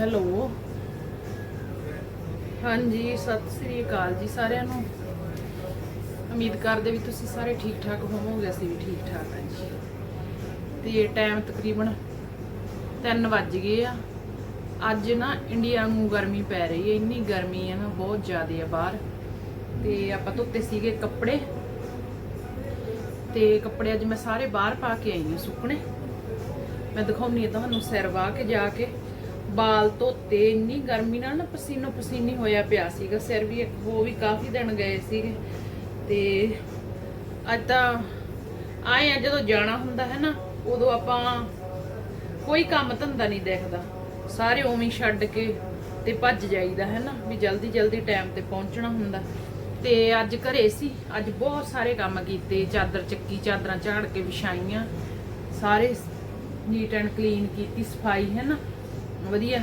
Hello. ਹਾਂਜੀ, ਸਤਿ ਸ੍ਰੀ ਅਕਾਲ ਜੀ ਸਾਰਿਆਂ ਨੂੰ। ਉਮੀਦ ਕਰਦੇ ਵੀ ਤੁਸੀਂ ਸਾਰੇ ਠੀਕ ਠਾਕ ਹੋਵੋਗੇ, ਅਸੀਂ ਵੀ ਠੀਕ ਠਾਕ ਹਾਂ ਜੀ। ਤੇ ਟਾਈਮ ਤਕਰੀਬਨ 3 ਵੱਜ ਗਏ ਆ। ਅੱਜ ਨਾ ਇੰਡੀਆ ਨੂੰ ਗਰਮੀ ਪੈ ਰਹੀ ਹੈ, ਇੰਨੀ ਗਰਮੀ ਹੈ ਨਾ, ਬਹੁਤ ਜ਼ਿਆਦਾ ਆ ਬਾਹਰ। ਤੇ ਆਪਾਂ ਧੋਤੇ ਸੀਗੇ ਕੱਪੜੇ। ਤੇ ਕੱਪੜੇ ਅੱਜ ਮੈਂ ਸਾਰੇ ਬਾਹਰ ਪਾ ਕੇ ਆਈ ਹਾਂ ਸੁੱਕਣੇ। ਮੈਂ ਦਿਖਾਉਣੀ ਆ ਤੁਹਾਨੂੰ ਸਿਰ ਵਾਹ ਕੇ ਜਾ ਕੇ। ਬਾਲ ਧੋਤੇ, ਇੰਨੀ ਗਰਮੀ ਨਾਲ ਨਾ ਪਸੀਨੋ ਪਸੀਨੀ ਹੋਇਆ ਪਿਆ ਸੀਗਾ, ਸਿਰ ਵੀ ਇੱਕ ਉਹ ਵੀ ਕਾਫੀ ਦਿਨ ਗਏ ਸੀਗੇ। ਤੇ ਅੱਜ ਤਾਂ ਆਏ ਆ, ਜਦੋਂ ਜਾਣਾ ਹੁੰਦਾ ਹੈ ਨਾ, ਉਦੋਂ ਆਪਾਂ ਕੋਈ ਕੰਮ ਧੰਦਾ ਨਹੀਂ ਦੇਖਦਾ। ਸਾਰੇ ਉਵੇਂ ਛੱਡ ਕੇ ਤੇ ਭੱਜ ਜਾਈਦਾ ਹੈ ਨਾ, ਵੀ ਜਲਦੀ ਜਲਦੀ ਟਾਈਮ ਤੇ ਪਹੁੰਚਣਾ ਹੁੰਦਾ। ਤੇ ਅੱਜ ਘਰੇ ਸੀ, ਅੱਜ ਬਹੁਤ ਸਾਰੇ ਕੰਮ ਕੀਤੇ, ਚਾਦਰ ਚੱਕੀ, ਚਾਦਰਾਂ ਝਾੜ ਕੇ ਵਿਛਾਈਆਂ। ਸਾਰੇ ਨੀਟ ਐਂਡ ਕਲੀਨ ਕੀਤੀ, ਸਫ਼ਾਈ ਹੈ ਨਾ। ਵਧੀਆ।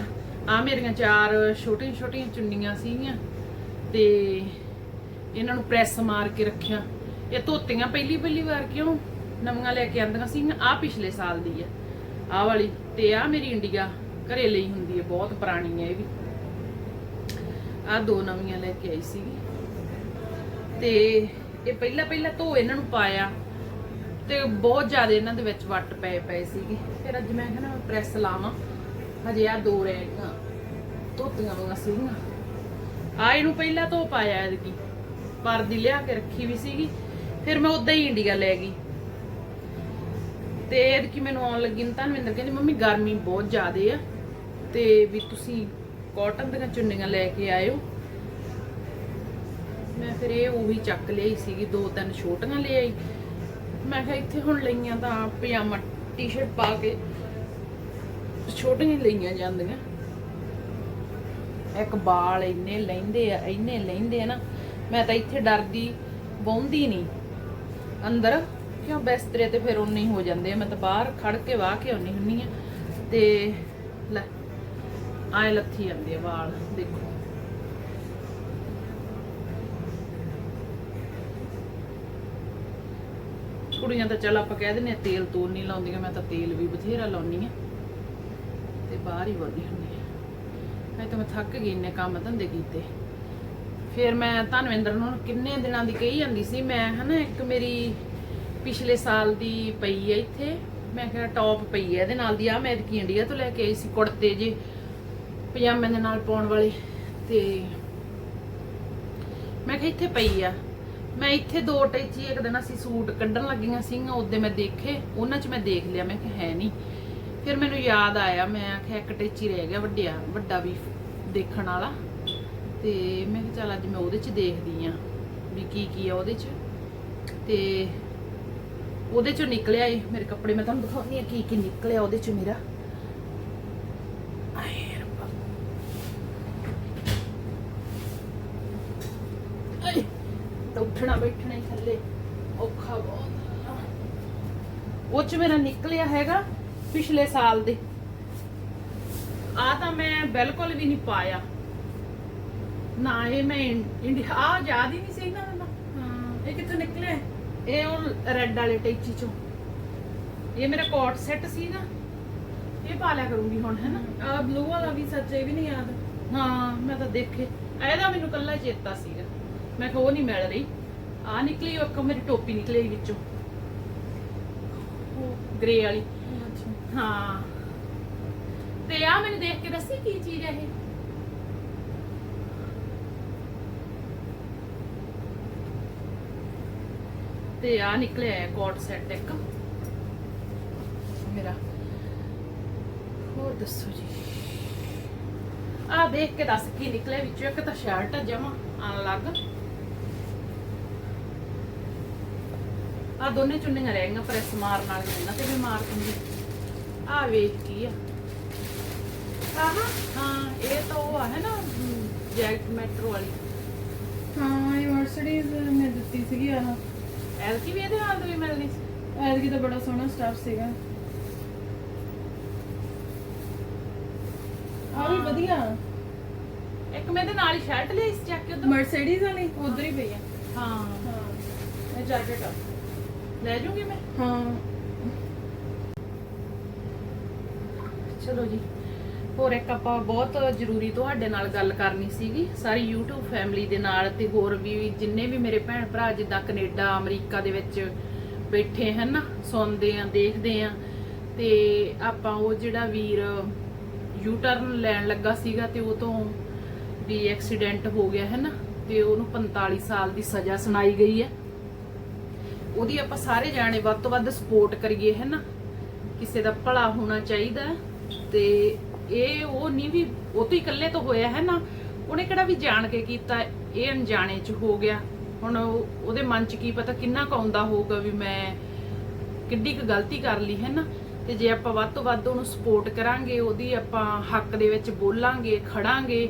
ਆ ਮੇਰੀਆਂ ਚਾਰ ਛੋਟੀਆਂ ਛੋਟੀਆਂ ਚੁੰਨੀਆਂ ਸੀਗੀਆਂ ਤੇ ਇਹਨਾਂ ਨੂੰ ਪ੍ਰੈਸ ਮਾਰ ਕੇ ਰੱਖਿਆ। ਇਹ ਧੋਤੀਆਂ ਪਹਿਲੀ ਪਹਿਲੀ ਵਾਰ ਕਿਉਂ ਨਵੀਆਂ ਲੈ ਕੇ ਆਂਦੀਆਂ ਸੀਗੀਆਂ? ਆ ਪਿਛਲੇ ਸਾਲ ਦੀ ਆ। ਆ ਵਾਲੀ ਤੇ ਆ ਮੇਰੀ ਇੰਡੀਆ ਘਰੇ ਲਈ ਹੁੰਦੀ ਹੈ ਬਹੁਤ ਪੁਰਾਣੀ ਹੈ ਇਹ ਵੀ। ਆ ਦੋ ਨਵੀਆਂ ਲੈ ਕੇ ਆਈ ਸੀਗੀ। ਤੇ ਇਹ ਪਹਿਲਾਂ ਪਹਿਲਾਂ ਧੋ ਇਹਨਾਂ ਨੂੰ ਪਾਇਆ ਤੇ ਬਹੁਤ ਜ਼ਿਆਦਾ ਇਹਨਾਂ ਦੇ ਵਿੱਚ ਵੱਟ ਪਏ ਪਏ ਸੀਗੇ। ਫਿਰ ਅੱਜ ਮੈਂ ਕਹਿੰਦਾ ਪ੍ਰੈਸ ਲਾਵਾਂ। ਹਜੇ ਆ ਦੋ ਰਹਿ ਗਈਆਂ। ਧੋਤੀਆਂ ਹੋਈਆਂ ਸੀਗੀਆਂ। ਆ ਇਹਨੂੰ ਪਹਿਲਾਂ ਧੋ ਪਾਇਆ ਇਹਦੀ ਪਰਦੀ ਲਿਆ ਕੇ ਰੱਖੀ ਵੀ ਸੀਗੀ। ਫਿਰ ਮੈਂ ਉਦਾਂ ਹੀ ਇੰਡੀਆ ਲੈ ਗਈ। ਤੇ ਇਹਦੀ ਮੈਨੂੰ ਆਉਣ ਲੱਗੀ ਨੂੰ ਧਨਵਿੰਦਰ ਕਹਿੰਦੀ, ਮੰਮੀ, ਗਰਮੀ ਬਹੁਤ ਜ਼ਿਆਦੇ ਆ। ਤੇ ਵੀ ਤੁਸੀਂ ਕਾਟਨ ਦੀਆਂ ਚੁੰਨੀਆਂ ਲੈ ਕੇ ਆਇਓ। ਮੈਂ ਫਿਰ ਇਹ ਉਹੀ ਚੱਕ ਲਈ ਸੀਗੀ, ਦੋ ਤਿੰਨ ਛੋਟੀਆਂ ਲੈ ਆਈ। ਮੈਂ ਕਿਹਾ, ਇੱਥੇ ਹੁਣ ਲਈਆਂ ਤਾਂ ਪਜਾਮਾ ਟੀ-ਸ਼ਰਟ ਪਾ ਕੇ ਛੋਟੀਆਂ ਲਈਆਂ ਜਾਂਦੀਆਂ। ਇੱਕ ਬਾਲ ਇੰਨੇ ਲੈਂਦੇ ਆ, ਇੰਨੇ ਲੈਂਦੇ ਆ ਨਾ, ਮੈਂ ਤਾਂ ਇੱਥੇ ਡਰਦੀ ਬੌਂਦੀ ਨਹੀਂ। ਅੰਦਰ, ਕਿਉਂ ਬਿਸਤਰੇ ਤੇ ਫਿਰ ਉਨੇ ਹੋ ਜਾਂਦੇ ਆ। ਮੈਂ ਤਾਂ ਬਾਹਰ ਖੜ ਕੇ ਵਾਹ ਕੇ ਆਉਣੀ ਹੁੰਨੀ ਆ। ਤੇ ਲੈ, ਆਏ ਲੱਥੀ ਜਾਂਦੇ ਆ ਵਾਲ, ਦੇਖੋ। ਕੁੜੀਆਂ ਤਾਂ ਚੱਲ ਆਪਾਂ ਕਹਿ ਦਿੰਦੇ ਆ, ਤੇਲ ਤੂਲ ਨਹੀਂ ਲਾਉਂਦੀਆਂ, ਮੈਂ ਤਾਂ ਤੇਲ ਵੀ ਬਥੇਰਾ ਲਾਉਣੀ ਆ। ਤੇ ਬਾਹਰ ਹੀ ਵਰਦੀ ਹੁੰਦੀ ਆ। ਮੈਂ ਤਾਂ ਮੈਂ ਥੱਕ ਗਈ ਇੰਨੇ ਕੰਮ ਧੰਦੇ ਕੀਤੇ। ਫਿਰ ਮੈਂ ਧਨਵਿੰਦਰ ਨੂੰ ਕਿੰਨੇ ਦਿਨਾਂ ਦੀ ਕਹੀ ਜਾਂਦੀ ਸੀ, ਮੈਂ ਹਨਾ ਇੱਕ ਮੇਰੀ ਪਿਛਲੇ ਸਾਲ ਦੀ ਪਈ ਹੈ ਇੱਥੇ। ਮੈਂ ਕਿਹਾ ਟੌਪ ਪਈ ਹੈ ਇਹਦੇ ਨਾਲ ਦੀ ਆ ਮੈਂ ਕੀ ਇੰਡੀਆ ਤੋਂ ਲੈ ਕੇ ਆਈ ਸੀ ਕੁੜਤੇ ਜੇ ਪਜਾਮੇ ਦੇ ਨਾਲ ਪਾਉਣ ਵਾਲੇ। ਤੇ ਮੈਂ ਕਿਹਾ ਇੱਥੇ ਪਈ ਆ। ਮੈਂ ਇੱਥੇ ਦੋ ਟੈਚੀ ਇੱਕ ਦਿਨ ਅਸੀਂ ਸੂਟ ਕੱਢਣ ਲੱਗੀਆਂ ਸੀਗੀਆਂ, ਉਹਦੇ ਮੈਂ ਦੇਖੇ, ਉਹਨਾਂ 'ਚ ਮੈਂ ਦੇਖ ਲਿਆ, ਮੈਂ ਕਿਹਾ ਹੈ ਨਹੀਂ। ਫਿਰ ਮੈਨੂੰ ਯਾਦ ਆਇਆ, ਮੈਂ ਆਖਿਆ ਇੱਕ ਟੇਚੀ ਰਹਿ ਗਿਆ ਵੱਡਿਆ, ਵੱਡਾ ਵੀ ਦੇਖਣ ਵਾਲਾ। ਤੇ ਮੈਂ ਕਿਹਾ ਚੱਲ ਅੱਜ ਮੈਂ ਉਹਦੇ 'ਚ ਦੇਖਦੀ ਆ ਵੀ ਕੀ ਕੀ ਆ ਉਹਦੇ 'ਚ। ਤੇ ਉਹਦੇ 'ਚੋਂ ਨਿਕਲਿਆ ਏ ਮੇਰੇ ਕੱਪੜੇ, ਮੈਂ ਤੁਹਾਨੂੰ ਦਿਖਾਉਂਦੀ ਆ ਕੀ ਕੀ ਨਿਕਲਿਆ ਉਹਦੇ 'ਚ ਮੇਰਾ। ਉੱਠਣਾ ਬੈਠਣਾ ਹੀ ਥੱਲੇ ਔਖਾ ਬਹੁਤ। ਉਹ 'ਚ ਮੇਰਾ ਨਿਕਲਿਆ ਹੈਗਾ ਪਿਛਲੇ ਸਾਲ ਦੇ। ਆ ਤਾਂ ਮੈਂ ਬਿਲਕੁਲ ਵੀ ਨਹੀਂ ਪਾਇਆ। ਨਾ ਇਹ ਮੈਂ ਇੰਡੀਆ ਆ ਯਾਦ ਹੀ ਨਹੀਂ ਸੀ ਨਾ। ਹਾਂ ਇਹ ਕਿੱਥੋਂ ਨਿਕਲਿਆ ਇਹ ਉਹ ਰੈੱਡ ਵਾਲੇ ਟੈਚੀ ਚੋਂ। ਇਹ ਮੇਰਾ ਕੋਟ ਸੈੱਟ ਸੀ ਨਾ। ਇਹ ਪਾ ਲਿਆ ਕਰੂੰਗੀ ਹੁਣ ਹੈ ਨਾ? ਆ ਬਲੂ ਵਾਲਾ ਵੀ ਸੱਚ ਇਹ ਵੀ ਨਹੀਂ ਯਾਦ। ਹਾਂ ਮੈਂ ਤਾਂ ਦੇਖੇ। ਇਹਦਾ ਮੈਨੂੰ ਕੱਲਾ ਚੇਤਾ ਸੀਗਾ। ਮੈਂ ਕਿਹਾ ਉਹ ਨਹੀਂ ਮਿਲ ਰਹੀ। ਆ ਨਿਕਲੀ ਉਹ ਇੱਕ ਮੇਰੀ ਟੋਪੀ ਨਿਕਲੀ ਵਿੱਚੋਂ। ਉਹ ਗ੍ਰੇ ਵਾਲੀ। ਹਾਂ। ਤੇ ਆ ਮੈਨੂੰ ਦੇਖ ਕੇ ਦੱਸੀ ਕੀ ਚੀਜ਼ ਹੈ ਇਹ? ਤੇ ਆ ਨਿਕਲਿਆ ਹੈ ਕੋਟ ਸੈੱਟ ਇੱਕ। ਮੇਰਾ। ਹੋਰ ਦੱਸੋ ਜੀ। ਆ ਦੇਖ ਕੇ ਦੱਸ ਕੀ ਨਿਕਲਿਆ ਵਿੱਚੋਂ ਇੱਕ ਤਾਂ ਸ਼ਰਟ ਜਮਾ ਆਣ ਲੱਗ ਆ ਦੋਨੇ ਚੁੰਨੀਆਂ ਰਹਿ ਗਈਆਂ ਪ੍ਰੈਸ ਮਾਰਨ ਵਾਲੀਆਂ ਇਹਨਾਂ ਤੇ ਵੀ ਮਾਰ ਦਿੰਦੀ। ਆ ਵੇਖ ਕੀ ਆ। ਆਹ ਹਾਂ ਇਹ ਤਾਂ ਉਹ ਆ ਹੈ ਨਾ ਜੈਕਟ ਮੈਟਰੋ ਵਾਲੀ। ਹਾਂ ਮਰਸੀਡੀਜ਼ ਨੇ ਦਿੱਤੀ ਸੀਗੀ ਆਹ। ਐਲਕੀ ਵੀ ਇਹਦੇ ਨਾਲ ਦੀ ਵੀ ਮਿਲਣੀ ਸੀ। ਐਤਕੀ ਤਾਂ ਬੜਾ ਸੋਹਣਾ ਸਟਾਫ ਸੀਗਾ। ਆ ਵੀ ਵਧੀਆ। ਇੱਕ ਮੈਂ ਇਹਦੇ ਨਾਲ ਹੀ ਸ਼ਰਟ ਲਈ ਸੀ ਚੱਕ ਕੇ ਉਧਰ। ਮਰਸੀਡੀਜ਼ ਵਾਲੀ ਉਧਰ ਹੀ ਪਈ ਆ। ਹਾਂ। ਹਾਂ ਇਹ ਜੈਕਟ ਆ। ਲੈ ਜੂਗੀ ਮੈਂ? ਹਾਂ। ਚਲੋ ਜੀ। ਹੋਰ ਇੱਕ ਆਪਾਂ ਬਹੁਤ ਜ਼ਰੂਰੀ ਤੁਹਾਡੇ ਨਾਲ ਗੱਲ ਕਰਨੀ ਸੀਗੀ, ਸਾਰੀ YouTube ਫੈਮਿਲੀ ਦੇ ਨਾਲ ਤੇ ਹੋਰ ਵੀ ਜਿੰਨੇ ਵੀ ਮੇਰੇ ਭੈਣ ਭਰਾ ਜਿੱਦਾਂ ਕੈਨੇਡਾ, ਅਮਰੀਕਾ ਦੇ ਵਿੱਚ ਬੈਠੇ ਹਨ ਸੁਣਦੇ ਆ, ਦੇਖਦੇ ਆ, ਤੇ ਆਪਾਂ ਉਹ ਜਿਹੜਾ ਵੀਰ ਯੂ ਟਰਨ ਲੈਣ ਲੱਗਾ ਸੀਗਾ ਤੇ ਉਹ ਤੋਂ ਵੀ ਐਕਸੀਡੈਂਟ ਹੋ ਗਿਆ ਹੈ ਨਾ, ਤੇ ਉਹਨੂੰ 45 ਸਾਲ ਦੀ ਸਜ਼ਾ ਸੁਣਾਈ ਗਈ ਹੈ। ਉਹਦੀ ਆਪਾਂ ਸਾਰੇ ਜਾਣੇ ਵੱਧ ਤੋਂ ਵੱਧ ਸਪੋਰਟ ਕਰੀਏ ਹੈ ਨਾ। ਕਿਸੇ ਦਾ ਭਲਾ ਹੋਣਾ ਚਾਹੀਦਾ ਤੇ ਇਹ ਉਹ ਨਹੀਂ ਵੀ, ਉਹ ਤੋਂ ਇਕੱਲੇ ਤੋਂ ਹੋਇਆ ਹੈ ਨਾ, ਉਹਨੇ ਕਿਹੜਾ ਵੀ ਜਾਣ ਕੇ ਕੀਤਾ, ਇਹ ਅਣਜਾਣੇ ਚ ਹੋ ਗਿਆ। ਹੁਣ ਉਹਦੇ ਮਨ ਚ ਕੀ ਪਤਾ ਕਿੰਨਾ ਕੁ ਆਉਂਦਾ ਹੋਊਗਾ ਵੀ ਮੈਂ ਕਿੱਡੀ ਕੁ ਗਲਤੀ ਕਰ ਲਈ ਹੈ ਨਾ। ਤੇ ਜੇ ਆਪਾਂ ਵੱਧ ਤੋਂ ਵੱਧ ਉਹਨੂੰ ਸਪੋਰਟ ਕਰਾਂਗੇ, ਉਹਦੀ ਆਪਾਂ ਹੱਕ ਦੇ ਵਿੱਚ ਬੋਲਾਂਗੇ, ਖੜਾਂਗੇ,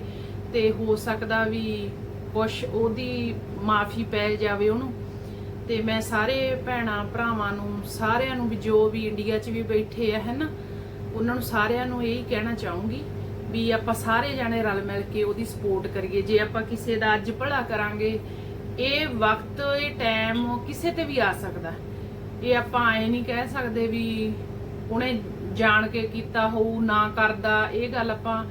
ਤੇ ਹੋ ਸਕਦਾ ਵੀ ਕੁਛ ਉਹਦੀ ਮਾਫੀ ਪੈ ਜਾਵੇ ਉਹਨੂੰ। ਤੇ ਮੈਂ ਸਾਰੇ ਭੈਣਾਂ ਭਰਾਵਾਂ ਨੂੰ, ਸਾਰਿਆਂ ਨੂੰ ਵੀ ਜੋ ਵੀ ਇੰਡੀਆ 'ਚ ਵੀ ਬੈਠੇ ਆ ਹੈਨਾ ਉਹਨਾਂ ਨੂੰ ਸਾਰਿਆਂ ਨੂੰ ਇਹੀ ਕਹਿਣਾ ਚਾਹੂੰਗੀ ਵੀ ਆਪਾਂ ਸਾਰੇ ਜਾਣੇ ਰਲ ਮਿਲ ਕੇ ਉਹਦੀ ਸਪੋਰਟ ਕਰੀਏ। ਜੇ ਆਪਾਂ ਕਿਸੇ ਦਾ ਅੱਜ ਭਲਾ ਕਰਾਂਗੇ, ਇਹ ਵਕਤ, ਇਹ ਟਾਈਮ ਕਿਸੇ ਤੇ ਵੀ ਆ ਸਕਦਾ। ਇਹ ਆਪਾਂ ਐ ਨਹੀਂ ਕਹਿ ਸਕਦੇ ਵੀ ਉਹਨੇ ਜਾਣ ਕੇ ਕੀਤਾ ਹੋਊ, ਨਾ ਕਰਦਾ, ਇਹ ਗੱਲ ਆਪਾਂ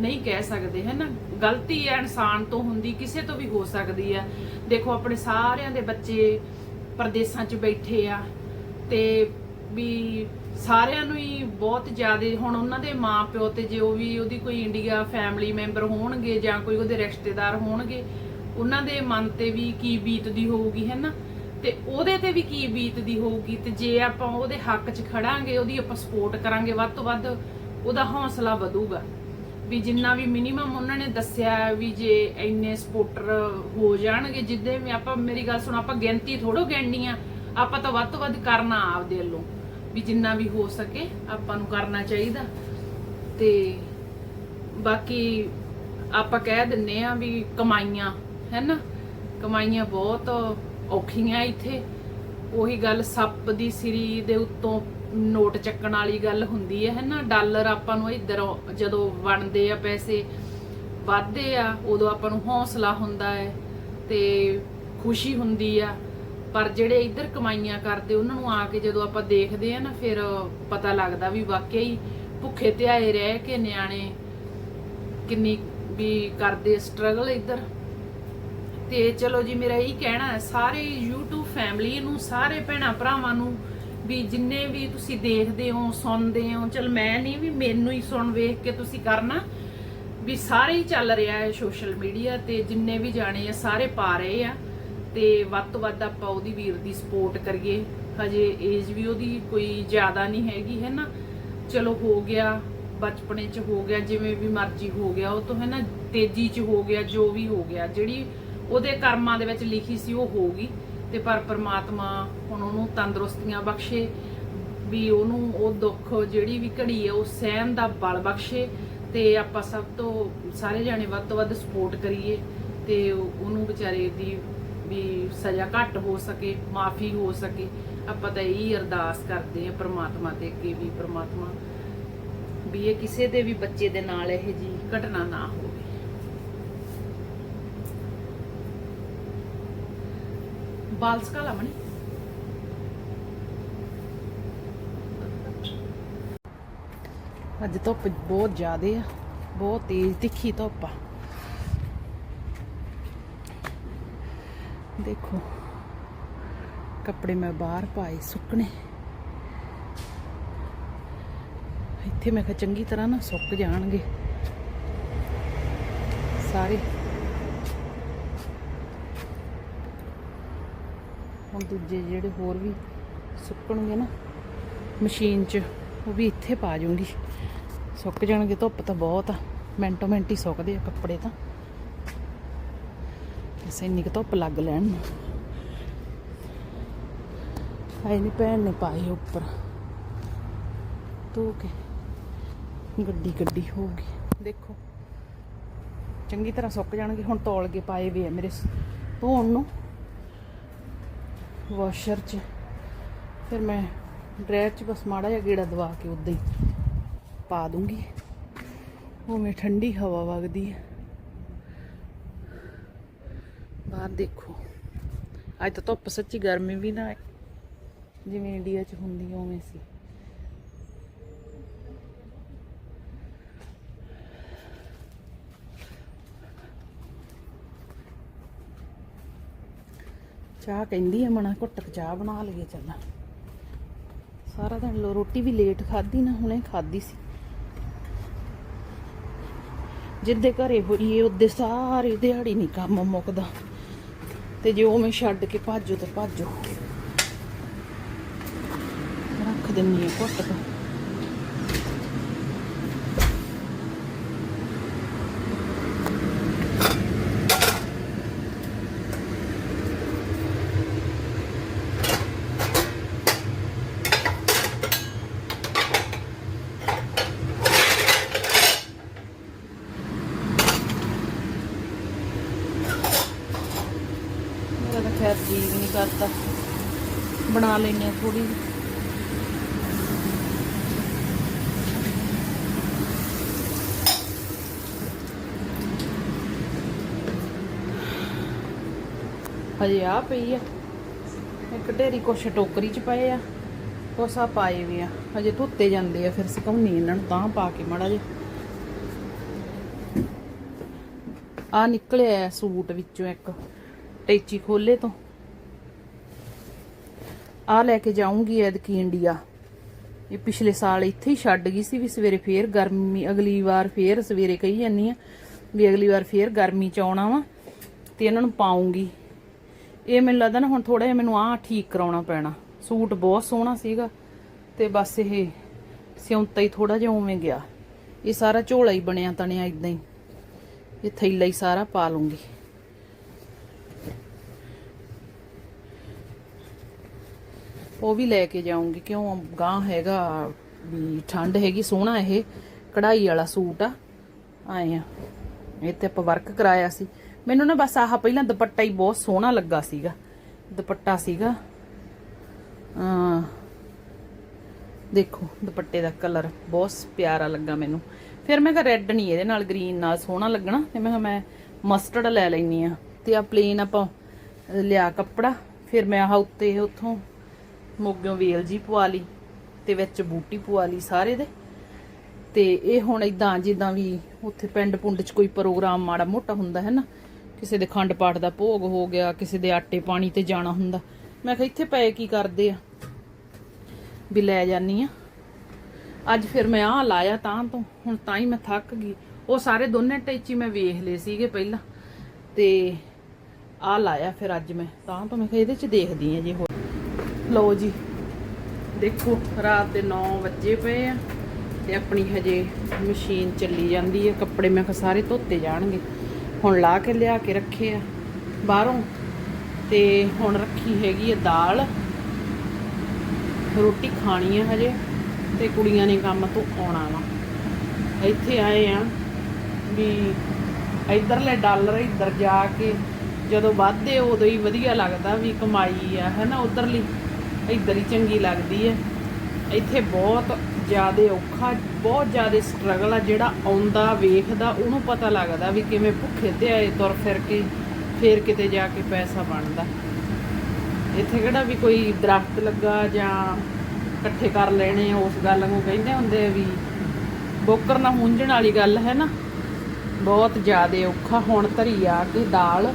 ਨਹੀਂ ਕਹਿ ਸਕਦੇ, ਹੈ ਨਾ? ਗਲਤੀ ਹੈ ਇਨਸਾਨ ਤੋਂ ਹੁੰਦੀ, ਕਿਸੇ ਤੋਂ ਵੀ ਹੋ ਸਕਦੀ ਹੈ। ਦੇਖੋ, ਆਪਣੇ ਸਾਰਿਆਂ ਦੇ ਬੱਚੇ ਪਰਦੇਸਾਂ 'ਚ ਬੈਠੇ ਆ ਤੇ ਵੀ ਸਾਰਿਆਂ ਨੂੰ ਹੀ ਬਹੁਤ ਜ਼ਿਆਦਾ, ਹੁਣ ਉਹਨਾਂ ਦੇ ਮਾਪਿਓ ਤੇ ਜੋ ਵੀ ਉਹਦੀ ਕੋਈ ਇੰਡੀਆ ਫੈਮਿਲੀ ਮੈਂਬਰ ਹੋਣਗੇ ਜਾਂ ਕੋਈ ਉਹਦੇ ਰਿਸ਼ਤੇਦਾਰ ਹੋਣਗੇ, ਉਹਨਾਂ ਦੇ ਮਨ ਤੇ ਵੀ ਕੀ ਬੀਤਦੀ ਹੋਊਗੀ, ਹੈ ਤੇ ਉਹਦੇ ਤੇ ਵੀ ਕੀ ਬੀਤਦੀ ਹੋਊਗੀ, ਤੇ ਜੇ ਆਪਾਂ ਉਹਦੇ ਹੱਕ 'ਚ ਖੜਾਂਗੇ, ਉਹਦੀ ਆਪਾਂ ਸਪੋਰਟ ਕਰਾਂਗੇ, ਵੱਧ ਤੋਂ ਵੱਧ ਉਹਦਾ ਹੌਸਲਾ ਵਧੂਗਾ। ਵੀ ਜਿੰਨਾ ਵੀ ਮਿਨੀਮਮ ਉਹਨਾਂ ਨੇ ਦੱਸਿਆ ਵੀ ਜੇ ਇੰਨੇ ਸਪੋਰਟਰ ਹੋ ਜਾਣਗੇ, ਜਿੱਦੇ ਵੀ ਆਪਾਂ, ਮੇਰੀ ਗੱਲ ਸੁਣ, ਆਪਾਂ ਗਿਣਤੀ ਥੋੜੋ ਗਿਣਨੀ ਆ, ਆਪਾਂ ਤਾਂ ਵੱਧ ਤੋਂ ਵੱਧ ਕਰਨਾ ਆਪਦੇ ਵੱਲੋਂ। ਵੀ ਜਿੰਨਾ ਵੀ ਹੋ ਸਕੇ ਆਪਾਂ ਨੂੰ ਕਰਨਾ ਚਾਹੀਦਾ। ਤੇ ਬਾਕੀ ਆਪਾਂ ਕਹਿ ਦਿੰਨੇ ਆ ਵੀ ਕਮਾਈਆਂ, ਹੈਨਾ? ਕਮਾਈਆਂ ਬਹੁਤ ਔਖੀਆਂ ਇੱਥੇ। ਉਹੀ ਗੱਲ ਸੱਪ ਦੀ ਸਿਰੀ ਦੇ ਉੱਤੋਂ ਨੋਟ ਚੱਕਣ ਵਾਲੀ ਗੱਲ ਹੁੰਦੀ ਹੈ, ਹੈਨਾ? ਡਾਲਰ ਆਪਾਂ ਨੂੰ ਇੱਧਰ ਜਦੋਂ ਬਣਦੇ ਆ ਪੈਸੇ, ਵੱਧਦੇ ਆ, ਉਦੋਂ ਆਪਾਂ ਨੂੰ ਹੌਸਲਾ ਹੁੰਦਾ ਹੈ ਤੇ ਖੁਸ਼ੀ ਹੁੰਦੀ ਆ। ਪਰ ਜਿਹੜੇ ਇੱਧਰ ਕਮਾਈਆਂ ਕਰਦੇ, ਉਹਨਾਂ ਨੂੰ ਆ ਕੇ ਜਦੋਂ ਆਪਾਂ ਦੇਖਦੇ ਆ ਨਾ, ਫਿਰ ਪਤਾ ਲੱਗਦਾ ਵੀ ਵਾਕਿਆ ਹੀ ਭੁੱਖੇ ਧਿਆਏ ਰਹਿ ਕੇ ਨਿਆਣੇ ਕਿੰਨੀ ਵੀ ਕਰਦੇ ਸਟਰਗਲ ਇੱਧਰ। ਤੇ ਚਲੋ ਜੀ, ਮੇਰਾ ਇਹੀ ਕਹਿਣਾ ਹੈ, ਸਾਰੇ YouTube ਫੈਮਿਲੀ ਨੂੰ, ਸਾਰੇ ਭੈਣਾਂ ਭਰਾਵਾਂ ਨੂੰ ਵੀ ਜਿੰਨੇ ਵੀ ਤੁਸੀਂ ਦੇਖਦੇ ਹੋ, ਸੁਣਦੇ ਹੋ, ਚਲ ਮੈਂ ਨਹੀਂ ਵੀ ਮੈਨੂੰ ਹੀ ਸੁਣ ਵੇਖ ਕੇ ਤੁਸੀਂ ਕਰਨਾ, ਵੀ ਸਾਰੇ ਹੀ ਚੱਲ ਰਿਹਾ ਹੈ ਸੋਸ਼ਲ ਮੀਡੀਆ ਤੇ, ਜਿੰਨੇ ਵੀ ਜਾਣੇ ਆ, ਸਾਰੇ ਪਾ ਰਹੇ ਆ। ਤੇ ਵੱਧ ਤੋਂ ਵੱਧ ਆਪਾਂ ਉਹਦੀ ਵੀਰ ਦੀ ਸਪੋਰਟ ਕਰੀਏ। ਹਜੇ ਏਜ ਵੀ ਉਹਦੀ ਕੋਈ ਜ਼ਿਆਦਾ ਨਹੀਂ ਹੈਗੀ, ਹੈ ਨਾ? ਚਲੋ ਹੋ ਗਿਆ, ਬਚਪਨੇ ਚ ਹੋ ਗਿਆ, ਜਿਵੇਂ ਵੀ ਮਰਜ਼ੀ ਹੋ ਗਿਆ, ਉਹ ਤੋਂ, ਹੈ ਨਾ? ਤੇਜ਼ੀ ਚ ਹੋ ਗਿਆ, ਜੋ ਵੀ ਹੋ ਗਿਆ, ਜਿਹੜੀ ਉਹਦੇ ਕਰਮਾਂ ਦੇ ਵਿੱਚ ਲਿਖੀ ਸੀ ਉਹ ਹੋ ਗਈ। ਤੇ ਪਰ ਪ੍ਰਮਾਤਮਾ ਹੁਣ ਉਹਨੂੰ ਤੰਦਰੁਸਤੀਆਂ ਬਖਸ਼ੇ, ਵੀ ਉਹਨੂੰ ਉਹ ਦੁੱਖ, ਜਿਹੜੀ ਵੀ ਘੜੀ ਹੈ, ਉਹ ਸਹਿਣ ਦਾ ਬਲ ਬਖਸ਼ੇ ਤੇ ਆਪਾਂ ਸਭ ਤੋਂ ਸਾਰੇ ਜਾਣੇ ਵੱਧ ਤੋਂ ਵੱਧ ਸਪੋਰਟ ਕਰੀਏ ਤੇ ਉਹਨੂੰ ਵਿਚਾਰੇ ਦੀ ਵੀ ਸਜ਼ਾ ਘੱਟ ਹੋ ਸਕੇ, ਮਾਫੀ ਹੋ ਸਕੇ। ਆਪਾਂ ਤਾਂ ਇਹੀ ਅਰਦਾਸ ਕਰਦੇ ਆ ਪ੍ਰਮਾਤਮਾ ਤੇ ਕਿ ਵੀ ਪ੍ਰਮਾਤਮਾ, ਵੀ ਇਹ ਕਿਸੇ ਦੇ ਵੀ ਬੱਚੇ ਦੇ ਨਾਲ ਇਹ ਜੀ ਘਟਨਾ ਨਾ ਹੋਵੇ। ਬਾਲ ਸਕਾ ਲਾਵਣੀ ਅੱਜ ਧੁੱਪ ਬਹੁਤ ਜ਼ਿਆਦੇ ਆ, ਬਹੁਤ ਤੇਜ਼ ਤਿੱਖੀ ਧੁੱਪ ਆ। ਦੇਖੋ। ਕੱਪੜੇ ਮੈਂ ਬਾਹਰ ਪਾਏ, ਸੁੱਕਣੇ। ਇੱਥੇ ਮੈਂ ਕਿਹਾ ਚੰਗੀ ਤਰ੍ਹਾਂ ਨਾ ਸੁੱਕ ਜਾਣਗੇ। ਸਾਰੇ। ਹੁਣ ਦੂਜੇ ਜਿਹੜੇ ਹੋਰ ਵੀ ਸੁੱਕਣਗੇ ਨਾ, ਮਸ਼ੀਨ 'ਚ, ਉਹ ਵੀ ਇੱਥੇ ਪਾ ਜੂੰਗੀ। ਸੁੱਕ ਜਾਣਗੇ, ਧੁੱਪ ਤਾਂ ਬਹੁਤ ਆ। ਮਿੰਟੋ ਮਿੰਟ ਹੀ ਸੁੱਕਦੇ ਆ ਕੱਪੜੇ ਤਾਂ। ਬਸ ਇੰਨੀ ਕੁ ਧੁੱਪ ਲੱਗ ਲੈਣ। ਨੂੰ ਆਈ ਨਹੀਂ ਭੈਣ ਨੇ ਪਾਏ ਉੱਪਰ। ਧੋ ਕੇ ਗੱਡੀ ਗੱਡੀ ਹੋ ਗਈ। ਦੇਖੋ, ਚੰਗੀ ਤਰ੍ਹਾਂ ਸੁੱਕ ਜਾਣਗੇ। ਹੁਣ ਤੌਲ ਕੇ ਪਾਏ ਵੀ ਆ ਮੇਰੇ ਧੋਣ ਨੂੰ। ਵਾਸ਼ਰ 'ਚ। ਫਿਰ ਮੈਂ ਡਰੈਰ 'ਚ ਬਸ ਮਾੜਾ ਜਿਹਾ ਗੇੜਾ ਦਵਾ ਕੇ ਉਦਾਂ ਹੀ ਪਾ ਦੂੰਗੀ। ਉਵੇਂ ਠੰਡੀ ਹਵਾ ਵਗਦੀ ਹੈ ਆਹ ਦੇਖੋ। ਅੱਜ ਤਾਂ ਧੁੱਪ ਸੱਚੀ ਗਰਮੀ ਵੀ ਨਾ ਜਿਵੇਂ ਇੰਡੀਆ 'ਚ ਹੁੰਦੀ ਓਵੇਂ ਸੀ। ਚਾਹ ਕਹਿੰਦੀ ਆ ਮਣਾ ਘੁੱਟਕ ਚਾਹ ਬਣਾ ਲਈਏ ਚੱਲਾਂ। ਸਾਰਾ ਦਿਨ ਲੋ, ਰੋਟੀ ਵੀ ਲੇਟ ਖਾਧੀ ਨਾ, ਹੁਣੇ ਖਾਧੀ ਸੀ। ਜਿੱਦੇ ਘਰੇ ਹੋਈਏ, ਉਹਦੇ ਸਾਰੇ ਦਿਹਾੜੀ ਨਹੀਂ ਕੰਮ ਮੁੱਕਦਾ। ਤੇ ਜੇ ਉਹ ਮੈਂ ਛੱਡ ਕੇ ਭਾਜੋ ਤੇ ਭਾਜੋ। ਰੱਖ ਦਿੰਨੀ ਆ ਘੁੱਟਕ ਮੇਰਾ ਤਾਂ ਖੈਰ ਜੀ ਵੀ ਨਹੀਂ ਕਰਦਾ ਬਣਾ ਲੈਨੇ ਆ ਥੋੜੀ ਹਜੇ ਆ ਪਈ ਆ। ਇੱਕ ਢੇਰੀ ਕੁਛ ਟੋਕਰੀ ਚ ਪਏ ਆ। ਕੁਛ ਕੋਸਾ ਪਾਏ ਵੀ ਆ। ਹਜੇ ਧੁੱਤੇ ਜਾਂਦੇ ਆ, ਫਿਰ ਸੁਕਾਉਣੀ ਇਹਨਾਂ ਨੂੰ, ਤਾਂ ਪਾ ਕੇ ਮੜਾ ਜੇ ਆ ਨਿਕਲਿਆ ਸੂਟ ਵਿੱਚੋਂ ਇੱਕ। ਟੇਚੀ ਖੋਲੇ ਤੋਂ। ਆ ਲੈ ਕੇ ਜਾਊਂਗੀ ਐਦਕੀ ਇੰਡੀਆ। ਇਹ ਪਿਛਲੇ ਸਾਲ ਇੱਥੇ ਹੀ ਛੱਡ ਗਈ ਸੀ ਵੀ ਸਵੇਰੇ ਫੇਰ ਗਰਮੀ, ਅਗਲੀ ਵਾਰ ਫੇਰ ਸਵੇਰੇ ਕਹੀ ਜਾਂਦੀ ਆ ਵੀ ਅਗਲੀ ਵਾਰ ਫੇਰ ਗਰਮੀ ਚ ਆਉਣਾ ਵਾ ਤੇ ਇਹਨਾਂ ਨੂੰ ਪਾਉਂਗੀ। ਇਹ ਮੈਨੂੰ ਲੱਗਦਾ ਨਾ ਹੁਣ ਥੋੜਾ ਜਿਹਾ ਮੈਨੂੰ ਆਹ ਠੀਕ ਕਰਾਉਣਾ ਪੈਣਾ। ਸੂਟ ਬਹੁਤ ਸੋਹਣਾ ਸੀਗਾ ਤੇ ਬਸ ਇਹ ਸਿਉਂਤਾ ਹੀ ਥੋੜਾ ਜਿਹਾ ਉਵੇਂ ਗਿਆ। ਇਹ ਸਾਰਾ ਝੋਲਾ ਹੀ ਬਣਿਆ ਤਣਿਆ ਇਦਾਂ ਹੀ। ਇਹ ਥੈਲਾ ਹੀ ਸਾਰਾ ਪਾ ਲੂੰਗੀ ਉਹ ਵੀ ਲੈ ਕੇ ਜਾਊਂਗੀ, ਕਿਉਂ ਗਾਂ ਹੈਗਾ ਵੀ ਠੰਡ ਹੈਗੀ, ਸੋਹਣਾ ਇਹ ਕਢਾਈ ਵਾਲਾ ਸੂਟ ਆ। ਆਏ ਆ। ਇਹ ਤੇ ਆਪਾਂ ਵਰਕ ਕਰਾਇਆ ਸੀ। ਮੈਨੂੰ ਨਾ ਬਸ ਆਹ ਪਹਿਲਾਂ ਦੁਪੱਟਾ ਹੀ ਬਹੁਤ ਸੋਹਣਾ ਲੱਗਾ ਸੀਗਾ। ਦੁਪੱਟਾ ਸੀਗਾ। ਆ ਦੇਖੋ, ਦੁਪੱਟੇ ਦਾ ਕਲਰ ਬਹੁਤ ਪਿਆਰਾ ਲੱਗਾ ਮੈਨੂੰ। ਫਿਰ ਮੈਂ ਕਿਹਾ ਰੈੱਡ ਨਹੀਂ ਇਹਦੇ ਨਾਲ ਗ੍ਰੀਨ ਨਾਲ ਸੋਹਣਾ ਲੱਗਣਾ। ਤੇ ਮੈਂ ਕਿਹਾ ਮੈਂ ਮਸਟਰਡ ਲੈ ਲੈਣੀ ਆ ਤੇ ਆ ਪਲੇਨ ਆਪਾਂ ਲਿਆ ਕੱਪੜਾ। ਫਿਰ ਮੈਂ ਆਹ ਉੱਤੇ ਉੱਥੋਂ ਮੋਗਿਓ ਵੇਲ ਜੀ ਪਵਾ ਲਈ ਤੇ ਵਿੱਚ ਬੂਟੀ ਪਵਾ ਲਈ ਸਾਰੇ ਦੇ। ਤੇ ਇਹ ਹੁਣ ਇਦਾਂ ਜਿੱਦਾਂ ਵੀ ਉੱਥੇ ਪਿੰਡ ਪੁੰਡ 'ਚ ਕੋਈ ਪ੍ਰੋਗਰਾਮ ਮਾੜਾ ਮੋਟਾ ਹੁੰਦਾ ਹੈ ਨਾ, ਕਿਸੇ ਦੇ ਖੰਡ ਪਾਠ ਦਾ ਭੋਗ ਹੋ ਗਿਆ, ਕਿਸੇ ਦੇ ਆਟੇ ਪਾਣੀ ਤੇ ਜਾਣਾ ਹੁੰਦਾ। ਮੈਂ ਕਿਹਾ ਇੱਥੇ ਪਏ ਕੀ ਕਰਦੇ ਆ? ਵੀ ਲੈ ਜਾਨੀ ਆ। ਅੱਜ ਫਿਰ ਮੈਂ ਆਹ ਲਾਇਆ ਤਾਂ ਤੋਂ, ਹੁਣ ਤਾਂ ਹੀ ਮੈਂ ਥੱਕ ਗਈ। ਉਹ ਸਾਰੇ ਦੋਨੇ ਟੈਚੀ ਮੈਂ ਵੇਖ ਲਏ ਸੀਗੇ ਪਹਿਲਾਂ। ਤੇ ਆਹ ਲਾਇਆ ਫਿਰ ਅੱਜ ਮੈਂ, ਤਾਂ ਤੋਂ ਮੈਂ ਕਿਹਾ ਇਹਦੇ 'ਚ ਦੇਖਦੀ ਆ ਜੇ ਹੋ ਲਓ ਜੀ, ਦੇਖੋ ਰਾਤ ਦੇ 9 ਵਜੇ ਪਏ ਆ ਤੇ ਆਪਣੀ ਹਜੇ ਮਸ਼ੀਨ ਚੱਲੀ ਜਾਂਦੀ ਹੈ ਕੱਪੜੇ ਮੈਂ ਕਿਹਾ ਸਾਰੇ ਧੋਤੇ ਜਾਣਗੇ। ਹੁਣ ਲਾ ਕੇ ਲਿਆ ਕੇ ਰੱਖੇ ਆ ਬਾਹਰੋਂ ਤੇ ਹੁਣ ਰੱਖੀ ਹੈਗੀ ਹੈ ਦਾਲ। ਰੋਟੀ ਖਾਣੀ ਹੈ ਹਜੇ ਤੇ ਕੁੜੀਆਂ ਨੇ ਕੰਮ ਤੋਂ ਆਉਣਾ ਵਾ। ਇੱਥੇ ਆਏ ਆ ਵੀ ਇਧਰਲੇ ਡਾਲਰ ਇੱਧਰ ਜਾ ਕੇ ਜਦੋਂ ਵੱਧਦੇ ਉਦੋਂ ਹੀ ਵਧੀਆ ਲੱਗਦਾ ਵੀ ਕਮਾਈ ਆ, ਹਨਾ, ਉਧਰਲੀ। ਇੱਧਰ ਹੀ ਚੰਗੀ ਲੱਗਦੀ ਹੈ। ਇੱਥੇ ਬਹੁਤ ਜ਼ਿਆਦਾ ਔਖਾ, ਬਹੁਤ ਜ਼ਿਆਦਾ ਸਟਰਗਲ ਆ, ਜਿਹੜਾ ਆਉਂਦਾ, ਵੇਖਦਾ, ਉਹਨੂੰ ਪਤਾ ਲੱਗਦਾ ਵੀ ਕਿਵੇਂ ਭੁੱਖੇ ਤੇ ਆਏ, ਤੁਰ ਫਿਰ ਕੇ, ਫੇਰ ਕਿਤੇ ਜਾ ਕੇ ਪੈਸਾ ਬਣਦਾ। ਇੱਥੇ ਕਿਹੜਾ ਵੀ ਕੋਈ ਦਰਖਤ ਲੱਗਾ ਜਾਂ ਇਕੱਠੇ ਕਰ ਲੈਣੇ, ਉਸ ਗੱਲ ਨੂੰ ਕਹਿੰਦੇ ਹੁੰਦੇ ਆ ਵੀ ਬੋਕਰ ਨਾ ਹੁੰਝਣ ਵਾਲੀ ਗੱਲ ਹੈ ਨਾ। ਬਹੁਤ ਜ਼ਿਆਦਾ ਔਖਾ, ਹੁਣ ਧਰੀ ਆ ਕੇ ਦਾਲ,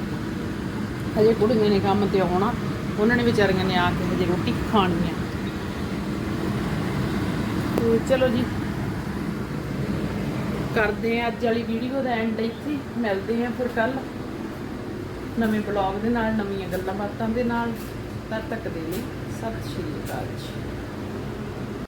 ਹਜੇ ਕੁੜੀਆਂ ਨੇ ਕੰਮ ਤੇ ਆਉਣਾ। ਉਹਨਾਂ ਨੇ ਵਿਚਾਰੀਆਂ ਨੇ ਆ ਕੇ ਹਜੇ ਰੋਟੀ ਖਾਣੀ ਆ। ਤੇ ਚਲੋ ਜੀ, ਕਰਦੇ ਆ ਅੱਜ ਵਾਲੀ ਵੀਡੀਓ ਦਾ ਐਂਡ ਇੱਥੇ। ਮਿਲਦੇ ਆ ਫਿਰ ਕੱਲ ਨਵੇਂ ਬਲੌਗ ਦੇ ਨਾਲ, ਨਵੀਆਂ ਗੱਲਾਂ ਬਾਤਾਂ ਦੇ ਨਾਲ। ਤਦ ਤੱਕ ਦੇ ਲਈ ਸਤਿ ਸ਼੍ਰੀ ਅਕਾਲ ਜੀ।